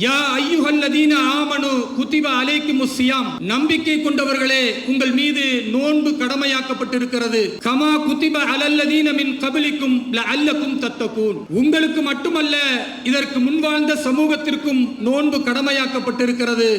யா ஐயுஹல்லதீன ஆமனு குத்திப அலைக்கு முஸ்ஸியாம் நம்பிக்கை கொண்டவர்களே உங்கள் மீது நோன்பு கடமையாக்கப்பட்டிருக்கிறது கமா குத்திப அலல்லதீன மின் கபிலிக்கும் அல்லக்கும் தத்தக்கூன் உங்களுக்கு மட்டுமல்ல இதற்கு முன்வாழ்ந்த சமூகத்திற்கும் நோன்பு கடமையாக்கப்பட்டிருக்கிறது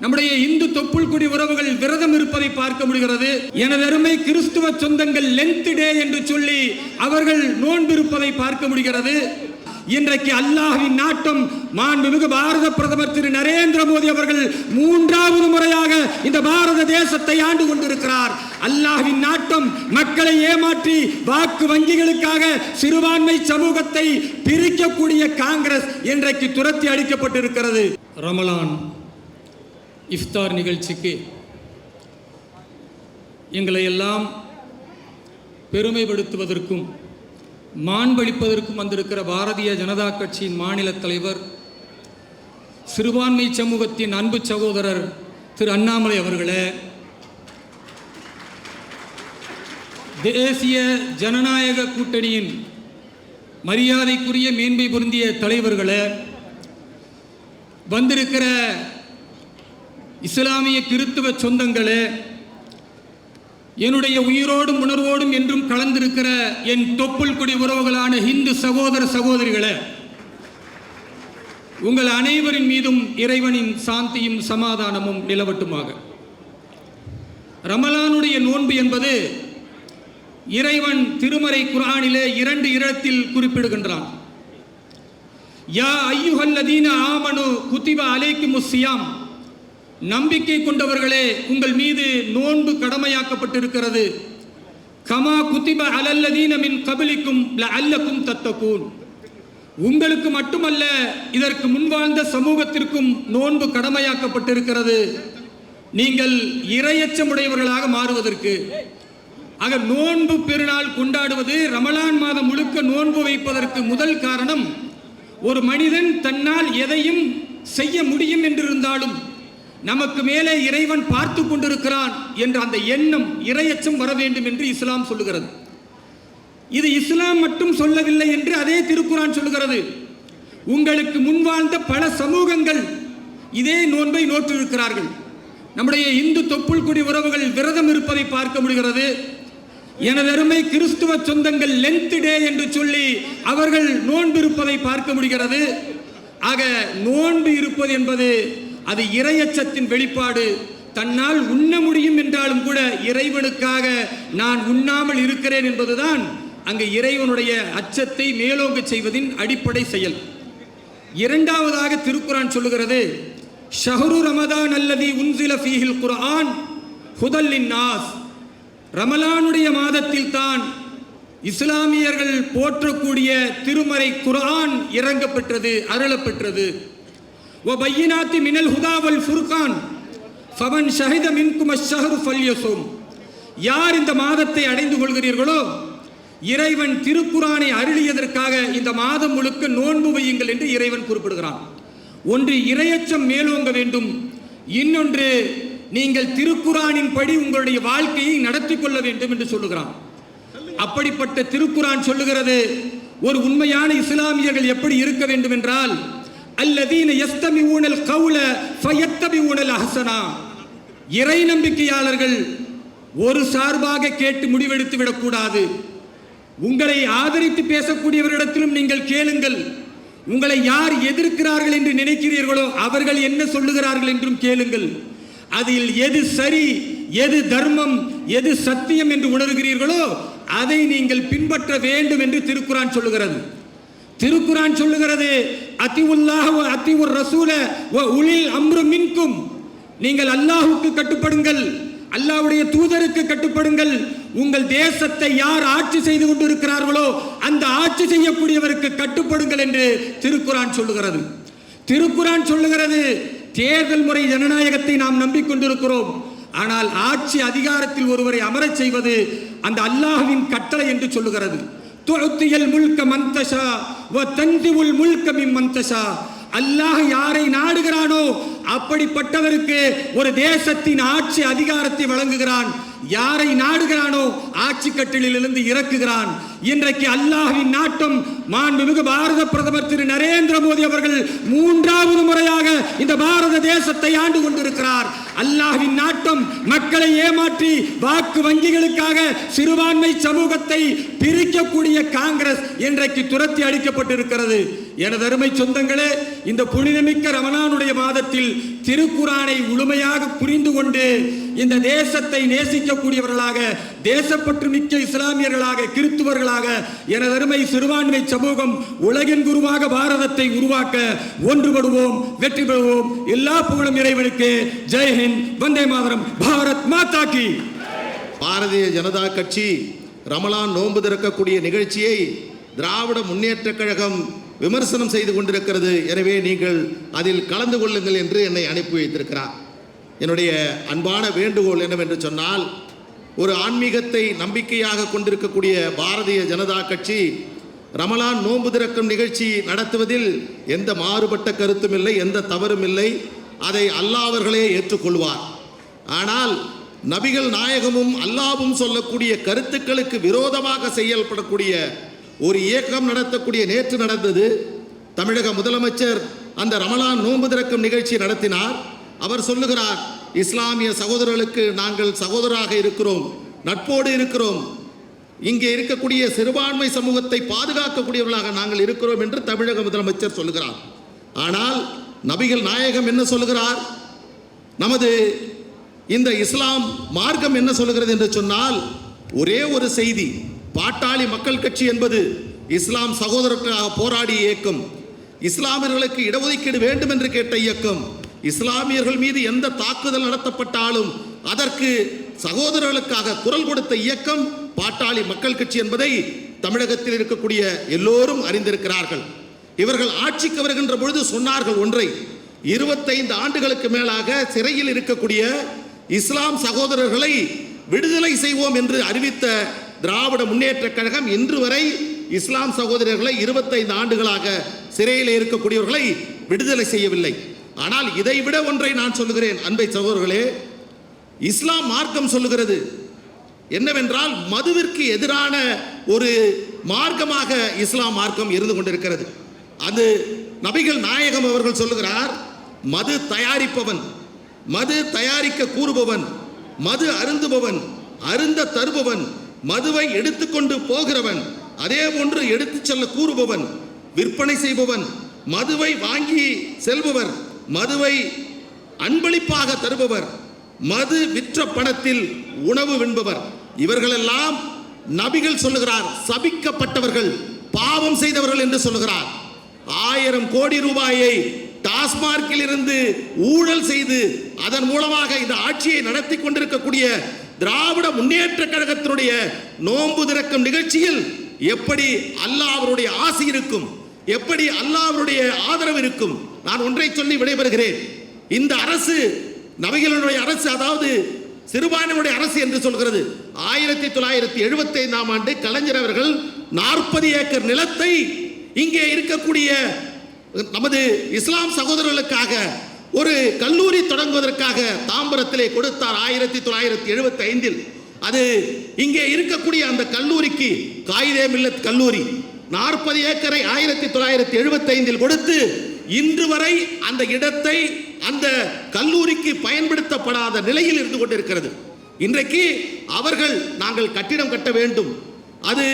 நம்முடைய இந்து தொப்புள் குடி உறவுகள் விரதம் இருப்பதை பார்க்க முடிகிறது எனது அருமை கிறிஸ்துவ சொந்தங்கள் லென்த் டே என்று சொல்லி அவர்கள் நோன்பிருப்பதை பார்க்க முடிகிறது இன்றைக்கு அல்லாஹ்வின் நாட்டம் மாண்புமிகு பாரத பிரதமர் திரு நரேந்திர மோடி அவர்கள் மூன்றாவது முறையாக இந்த பாரத தேசத்தை ஆண்டு கொண்டிருக்கிறார். அல்லாஹின் நாட்டம் மக்களை ஏமாற்றி வாக்கு வங்கிகளுக்காக சிறுபான்மை சமூகத்தை பிரிக்கக்கூடிய காங்கிரஸ் இன்றைக்கு துரத்தி அளிக்கப்பட்டிருக்கிறது ரமலான் இஃப்தார் நிகழ்ச்சிக்கு எங்களை எல்லாம் பெருமைப்படுத்துவதற்கும் மாண்பளிப்பதற்கும் வந்திருக்கிற பாரதிய ஜனதா கட்சியின் மாநில தலைவர் சிறுபான்மை சமூகத்தின் அன்பு சகோதரர் திரு அண்ணாமலை அவர்களே தேசிய ஜனநாயக கூட்டணியின் மரியாதைக்குரிய மேன்மை பொருந்திய தலைவர்களே வந்திருக்கிற இஸ்லாமிய கிறித்துவ சொந்தங்களே என்னுடைய உயிரோடும் உணர்வோடும் என்றும் கலந்திருக்கிற என் தொப்புள் குடி உறவுகளான இந்து சகோதர சகோதரிகளே உங்கள் அனைவரின் மீதும் இறைவனின் சாந்தியும் சமாதானமும் நிலவட்டுமாக. ரமலானுடைய நோன்பு என்பது இறைவன் திருமறை குரானிலே இரண்டு இடத்தில் குறிப்பிடுகின்றான். யா ஐயுஹல்லதீன ஆமனு குத்திப அலைக்கு முஸ்ஸியாம் நம்பிக்கை கொண்டவர்களே உங்கள் மீது நோன்பு கடமையாக்கப்பட்டிருக்கிறது. கமா குத்திப அலல்லதீன மின் கபலிக்கும் அல்லக்கும் தத்தக்கூன் உங்களுக்கு மட்டுமல்ல இதற்கு முன்வாழ்ந்த சமூகத்திற்கும் நோன்பு கடமையாக்கப்பட்டிருக்கிறது. நீங்கள் இரையச்சமுடையவர்களாக மாறுவதற்கு. ஆக நோன்பு பெருநாள் கொண்டாடுவது ரமலான் மாதம் முழுக்க நோன்பு வைப்பதற்கு முதல் காரணம் ஒரு மனிதன் தன்னால் எதையும் செய்ய முடியும் என்றிருந்தாலும் நமக்கு மேலே இறைவன் பார்த்து கொண்டிருக்கிறான் என்ற அந்த எண்ணம் இரையச்சம் வர வேண்டும் என்று இஸ்லாம் சொல்லுகிறது. இது இஸ்லாம் மட்டும் சொல்லவில்லை என்று அதே திருக்குறான் சொல்லுகிறது. உங்களுக்கு முன்வாழ்ந்த பல சமூகங்கள் இதே நோன்பை நோற்றிருக்கிறார்கள். நம்முடைய இந்து தொப்புள் குடி உறவுகள் விரதம் இருப்பதை பார்க்க முடிகிறது. எனது அருமை கிறிஸ்துவ சொந்தங்கள் லென்த் டே என்று சொல்லி அவர்கள் நோன்பு இருப்பதை பார்க்க முடிகிறது. ஆக நோன்பு இருப்பது என்பது அது இரையச்சத்தின் வெளிப்பாடு. தன்னால் உண்ண முடியும் என்றாலும் கூட இறைவனுக்காக நான் உண்ணாமல் இருக்கிறேன் என்பதுதான் அங்கு இறைவனுடைய அச்சத்தை மேலோங்க செய்வதின் அடிப்படை செயல். இரண்டாவதாக திருக்குரான் சொல்லுகிறது ஷஹரு ரமதான் அல்லதி உன்சில ஃபீஹில் குர்ஆன் ஹுதல்லின் நாஸ் ரமலானுடைய மாதத்தில் தான் இஸ்லாமியர்கள் போற்றக்கூடிய திருமறை குர்ஆன் இறங்கப்பெற்றது அருளப்பெற்றது. ஓ من மினல் ஹுதாவல் فمن شهد ஷஹித الشهر அஷ்ஷஹரு யார் இந்த மாதத்தை அடைந்து கொள்கிறீர்களோ இறைவன் திருக்குறானை அருளியதற்காக இந்த மாதம் முழுக்க நோன்பு வையுங்கள் என்று இறைவன் குறிப்பிடுகிறான். ஒன்று இரையச்சம் மேலோங்க வேண்டும். இன்னொன்று நீங்கள் திருக்குறானின் படி உங்களுடைய வாழ்க்கையை நடத்தி கொள்ள வேண்டும் என்று சொல்லுகிறான். அப்படிப்பட்ட திருக்குறான் சொல்லுகிறது ஒரு உண்மையான இஸ்லாமியர்கள் எப்படி இருக்க வேண்டும் என்றால் அல்லதீன எஸ்தமி ஊனல் கவுல ஃபயத்தபி ஊனல் அஹசனா இறை நம்பிக்கையாளர்கள் ஒரு சார்பாக கேட்டு முடிவெடுத்து விடக்கூடாது. உங்களை ஆதரித்து பேசக்கூடியவரிடத்திலும் நீங்கள் கேளுங்கள். உங்களை யார் எதிர்க்கிறார்கள் என்று நினைக்கிறீர்களோ அவர்கள் என்ன சொல்லுகிறார்கள் என்றும் கேளுங்கள். அதில் எது சரி எது தர்மம் எது சத்தியம் என்று உணர்கிறீர்களோ அதை நீங்கள் பின்பற்ற வேண்டும் என்று திருக்குறான் சொல்லுகிறது. திருக்குரான் சொல்லுகிறது அத்திவுல்லாஹ் அத்திவுர் ரசூல வ உளில் அம்ரு மின்கும். நீங்கள் அல்லாஹுக்கு கட்டுப்படுங்கள் அல்லாவுடைய தூதருக்கு கட்டுப்படுங்கள். உங்கள் தேசத்தை யார் ஆட்சி செய்து கொண்டிருக்கிறார்களோ அந்த ஆட்சி செய்யக்கூடியவருக்கு கட்டுப்படுங்கள் என்று திருக்குரான் சொல்லுகிறது. திருக்குரான் சொல்லுகிறது தேர்தல் முறை ஜனநாயகத்தை நாம் நம்பிக்கொண்டிருக்கிறோம். ஆனால் ஆட்சி அதிகாரத்தில் ஒருவரை அமரச் செய்வது அந்த அல்லாஹ்வின் கட்டளை என்று சொல்லுகிறது. துஅத்தியல் முல்க மந்தஷா வ தந்திவுல் முல்க மிம் மந்தஷா அல்லாஹ் யாரை நாடுகிறானோ அப்படிப்பட்டவருக்கு ஒரு தேசத்தின் ஆட்சி அதிகாரத்தை வழங்குகிறான். யாரை நாடுகிறானோ ஆட்சி கட்டிலிருந்து இறக்குகிறான். இன்றைக்கு அல்லாஹின் நாட்டம் மாண்புமிகு பாரத பிரதமர் திரு நரேந்திர மோடி அவர்கள் மூன்றாவது முறையாக இந்த பாரத தேசத்தை ஆண்டு கொண்டிருக்கிறார். அல்லாஹின் நாட்டம் மக்களை ஏமாற்றி வாக்கு வங்கிகளுக்காக சிறுபான்மை சமூகத்தை பிரிக்கக்கூடிய காங்கிரஸ் இன்றைக்கு துரத்தி அடிக்கப்பட்டிருக்கிறது. எனது அருமை சொந்தங்களே இந்த புனிதமிக்க ரமணானுடைய மாதத்தில் திருக்குரானை முழுமையாக புரிந்து கொண்டு இந்த தேசத்தை நேசிக்கக்கூடியவர்களாக தேசப்பற்று மிக்க இஸ்லாமியர்களாக கிறித்துவர்களாக எனதருமை சிறுபான்மை சமூகம் உலகின் குருவாக பாரதத்தை உருவாக்க ஒன்றுபடுவோம் வெற்றி பெறுவோம். எல்லா புகழும் இறைவனுக்கு. ஜெய்ஹிந்த் வந்தே மாதரம். பாரத் மாதா கி. பாரதிய ஜனதா கட்சி ரமலான் நோன்பு திறக்கக்கூடிய நிகழ்ச்சியை திராவிட முன்னேற்றக் கழகம் விமர்சனம் செய்து கொண்டிருக்கிறது. எனவே நீங்கள் அதில் கலந்து கொள்ளுங்கள் என்று என்னை அனுப்பி வைத்திருக்கிறார். என்னுடைய அன்பான வேண்டுகோள் என்னவென்று சொன்னால் ஒரு ஆன்மீகத்தை நம்பிக்கையாக கொண்டிருக்கக்கூடிய பாரதிய ஜனதா கட்சி ரமலான் நோன்பு திறக்கும் நிகழ்ச்சி நடத்துவதில் எந்த மாறுபட்ட கருத்தும் இல்லை எந்த தவறும் இல்லை. அதை அல்லாவர்களே ஏற்றுக்கொள்வார். ஆனால் நபிகள் நாயகமும் அல்லாவும் சொல்லக்கூடிய கருத்துக்களுக்கு விரோதமாக செயல்படக்கூடிய ஒரு இயக்கம் நடத்தக்கூடிய நேற்று நடந்தது. தமிழக முதலமைச்சர் அந்த ரமலான் நோன்பு திறக்கும் நிகழ்ச்சி நடத்தினார். அவர் சொல்லுகிறார் இஸ்லாமிய சகோதரர்களுக்கு நாங்கள் சகோதராக இருக்கிறோம் நட்போடு இருக்கிறோம். இங்கே இருக்கக்கூடிய சிறுபான்மை சமூகத்தை பாதுகாக்கக்கூடியவர்களாக நாங்கள் இருக்கிறோம் என்று தமிழக முதலமைச்சர் சொல்லுகிறார். ஆனால் நபிகள் நாயகம் என்ன சொல்லுகிறார்? நமது இந்த இஸ்லாம் மார்க்கம் என்ன சொல்லுகிறது என்று சொன்னால் ஒரே ஒரு செய்தி பாட்டாளி மக்கள் கட்சி என்பது இஸ்லாம் சகோதரர்களாக போராடிய இயக்கம் இஸ்லாமியர்களுக்கு இடஒதுக்கீடு வேண்டும் என்று கேட்ட இயக்கம் இஸ்லாமியர்கள் மீது எந்த தாக்குதல் நடத்தப்பட்டாலும் அதற்கு சகோதரர்களுக்காக குரல் கொடுத்த இயக்கம் பாட்டாளி மக்கள் கட்சி என்பதை தமிழகத்தில் இருக்கக்கூடிய எல்லோரும் அறிந்திருக்கிறார்கள். இவர்கள் ஆட்சிக்கு வருகின்ற பொழுது சொன்னார்கள் ஒன்றை இருபத்தைந்து ஆண்டுகளுக்கு மேலாக சிறையில் இருக்கக்கூடிய இஸ்லாம் சகோதரர்களை விடுதலை செய்வோம் என்று அறிவித்த திராவிட முன்னேற்றக் கழகம் இன்று வரை இஸ்லாம் சகோதரர்களை இருபத்தைந்து ஆண்டுகளாக சிறையில் இருக்கக்கூடியவர்களை விடுதலை செய்யவில்லை. ஆனால் இதைவிட ஒன்றை நான் சொல்லுகிறேன் அன்பை சகோதரர்களே. இஸ்லாம் மார்க்கம் சொல்லுகிறது என்னவென்றால் மதுவிற்கு எதிரான ஒரு மார்க்கமாக இஸ்லாம் மார்க்கம் இருந்து கொண்டிருக்கிறது. அது நபிகள் நாயகம் அவர்கள் சொல்லுகிறார் மது தயாரிப்பவன் மது தயாரிக்க கூறுபவன் மது அருந்துபவன் அருந்த தருபவன் மதுவை எடுத்துக்கொண்டு போகிறவன் அதே போன்று எடுத்துச் செல்ல கூறுபவன் விற்பனை செய்பவன் மதுவை வாங்கி செல்பவர் மதுவை அன்பளிப்பாக தருபவர் மது விற்ற பணத்தில் உணவு வெண்பவர். இவர்களெல்லாம் நபிகள் சொல்லுகிறார் சபிக்கப்பட்டவர்கள் பாவம் செய்தவர்கள் என்று சொல்லுகிறார். ஆயிரம் கோடி ரூபாயை டாஸ்மார்க்கில் இருந்து ஊழல் செய்து அதன் மூலமாக இந்த ஆட்சியை நடத்தி கொண்டிருக்கக்கூடிய திராவிட முன்னேற்ற கழகத்தினுடைய நோன்பு திறக்கும் நிகழ்ச்சியில் எப்படி அல்லாஹ் அவருடைய ஆசி இருக்கும்? எப்படி அல்லாஹ் ஆதரவு இருக்கும்? நான் ஒன்றை சொல்லி விடைபெறுகிறேன். இந்த அரசு நபிகளுடைய அரசு அதாவது சிறுபான்மையுடைய அரசு என்று சொல்கிறது. ஆயிரத்தி தொள்ளாயிரத்தி எழுபத்தி ஐந்தாம் ஆண்டு கலைஞர் அவர்கள் நாற்பது ஏக்கர் நிலத்தை இங்கே இருக்கக்கூடிய நமது இஸ்லாம் சகோதரர்களுக்காக ஒரு கல்லூரி தொடங்குவதற்காக தாம்பரத்திலே கொடுத்தார் ஆயிரத்தி தொள்ளாயிரத்தி எழுபத்தி ஐந்தில் அது இங்கே இருக்கக்கூடிய அந்த கல்லூரிக்கு காயிதே மில்லத் கல்லூரி. நாற்பது ஏக்கரை ஆயிரத்தி தொள்ளாயிரத்தி எழுபத்தைந்தில் கொடுத்து இன்று வரை அந்த இடத்தை அந்த கல்லூரிக்கு பயன்படுத்தப்படாத நிலையில் இருந்து கொண்டிருக்கிறது. இன்றைக்கு அவர்கள் நாங்கள் கட்டிடம் கட்ட வேண்டும். அது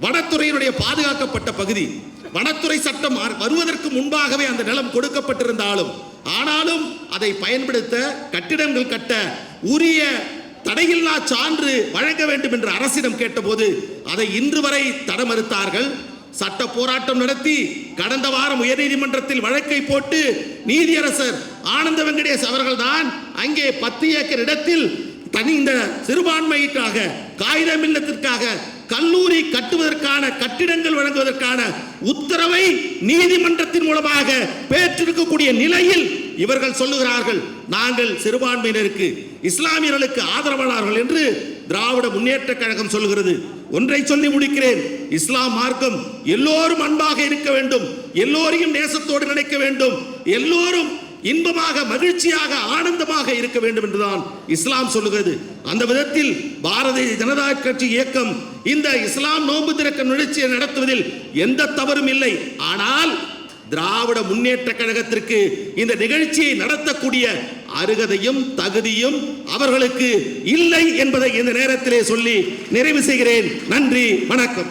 வனத்துறையினுடைய பாதுகாக்கப்பட்ட பகுதி. வனத்துறை சட்டம் வருவதற்கு முன்பாகவே அந்த நிலம் கொடுக்கப்பட்டிருந்தாலும் ஆனாலும் அதை பயன்படுத்த கட்டிடங்கள் கட்ட உரிய தடையில்லா சான்று வழங்க வேண்டும் என்று அரசிடம் கேட்டபோது அதை இன்று வரை தட மறுத்தார்கள் சட்ட போராட்டம் நடத்தி கடந்த வாரம் உயர்நீதிமன்றத்தில் வழக்கை போட்டு நீதியரசர் ஆனந்த வெங்கடேஷ் அவர்கள்தான் அங்கே பத்து ஏக்கர் இடத்தில் தனி இந்த சிறுபான்மைக்காக காகிதம் இல்லத்திற்காக கல்லூரி கட்டுவதற்கான கட்டிடங்கள் வழங்குவதற்கான உத்தரவை நீதிமன்றத்தின் மூலமாக பெற்றிருக்கக்கூடிய நிலையில் இவர்கள் சொல்லுகிறார்கள் நாங்கள் சிறுபான்மையினருக்கு இஸ்லாமியர்களுக்கு ஆதரவாளர்கள் என்று திராவிட முன்னேற்ற கழகம் சொல்கிறது ஒன்றை சொல்லி முடிக்கிறேன் இஸ்லாம் மார்க்கம் எல்லோரும் அன்பாக இருக்க வேண்டும் எல்லோரையும் நேசத்தோடு நினைக்க வேண்டும் எல்லோரும் இன்பமாக மகிழ்ச்சியாக ஆனந்தமாக இருக்க வேண்டும் என்றுதான் இஸ்லாம் சொல்லுகிறது. அந்த விதத்தில் பாரதிய ஜனதா கட்சி இயக்கம் இந்த இஸ்லாம் நோன்பு திறக்க நிகழ்ச்சியை நடத்துவதில் எந்த தவறும் இல்லை. ஆனால் திராவிட முன்னேற்ற கழகத்திற்கு இந்த நிகழ்ச்சியை நடத்தக்கூடிய அருகதையும் தகுதியும் அவர்களுக்கு இல்லை என்பதை இந்த நேரத்திலே சொல்லி நிறைவு செய்கிறேன். நன்றி வணக்கம்.